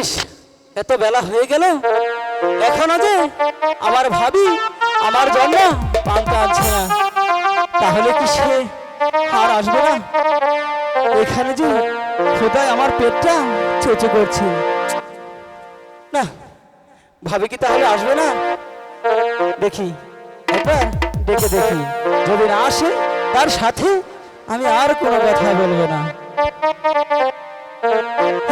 ইস এত বেলা হয়ে গেল। এখনও যে আমার ভাবি, আমার জন্ম পান্তা আছে না। তাহলে কি সে আর আসবে না? এখানে যে খোদায় আমার পেটটা চেঁচে করছে। না, ভাবি কি তাহলে আসবে না? দেখি এটা ডেকে দেখি। যদি না আসে, তার সাথে আমি আর কোনো কথা বলব না।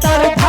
তার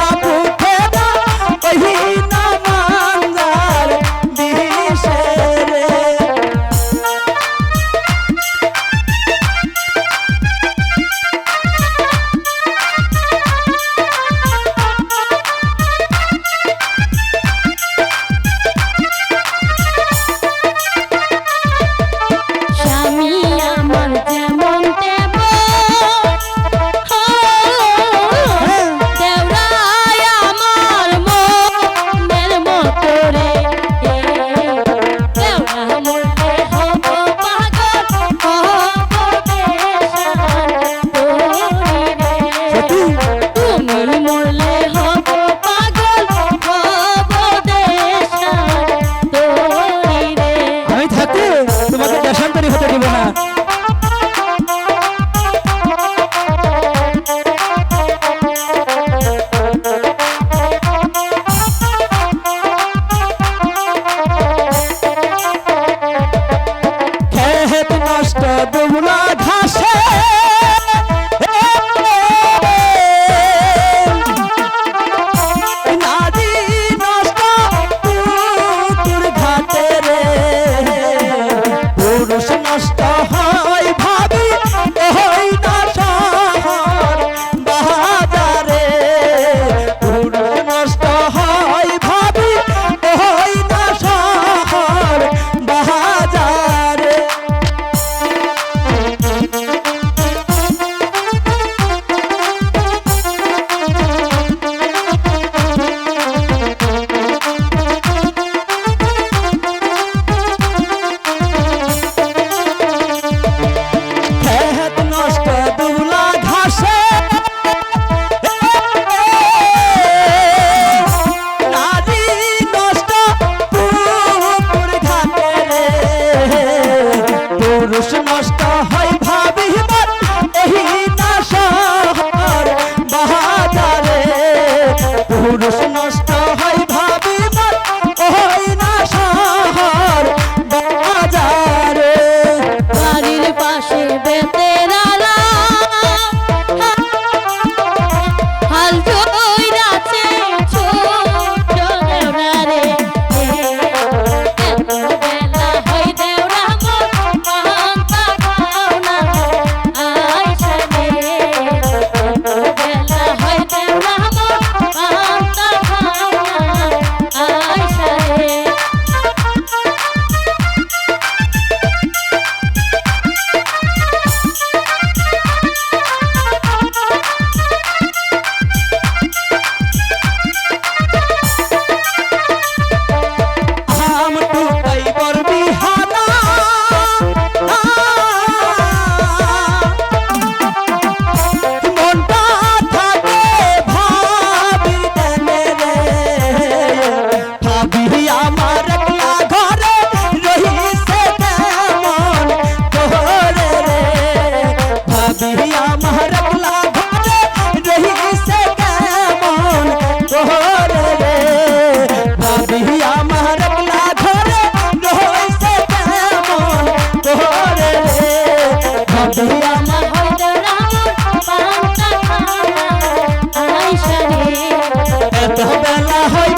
হয়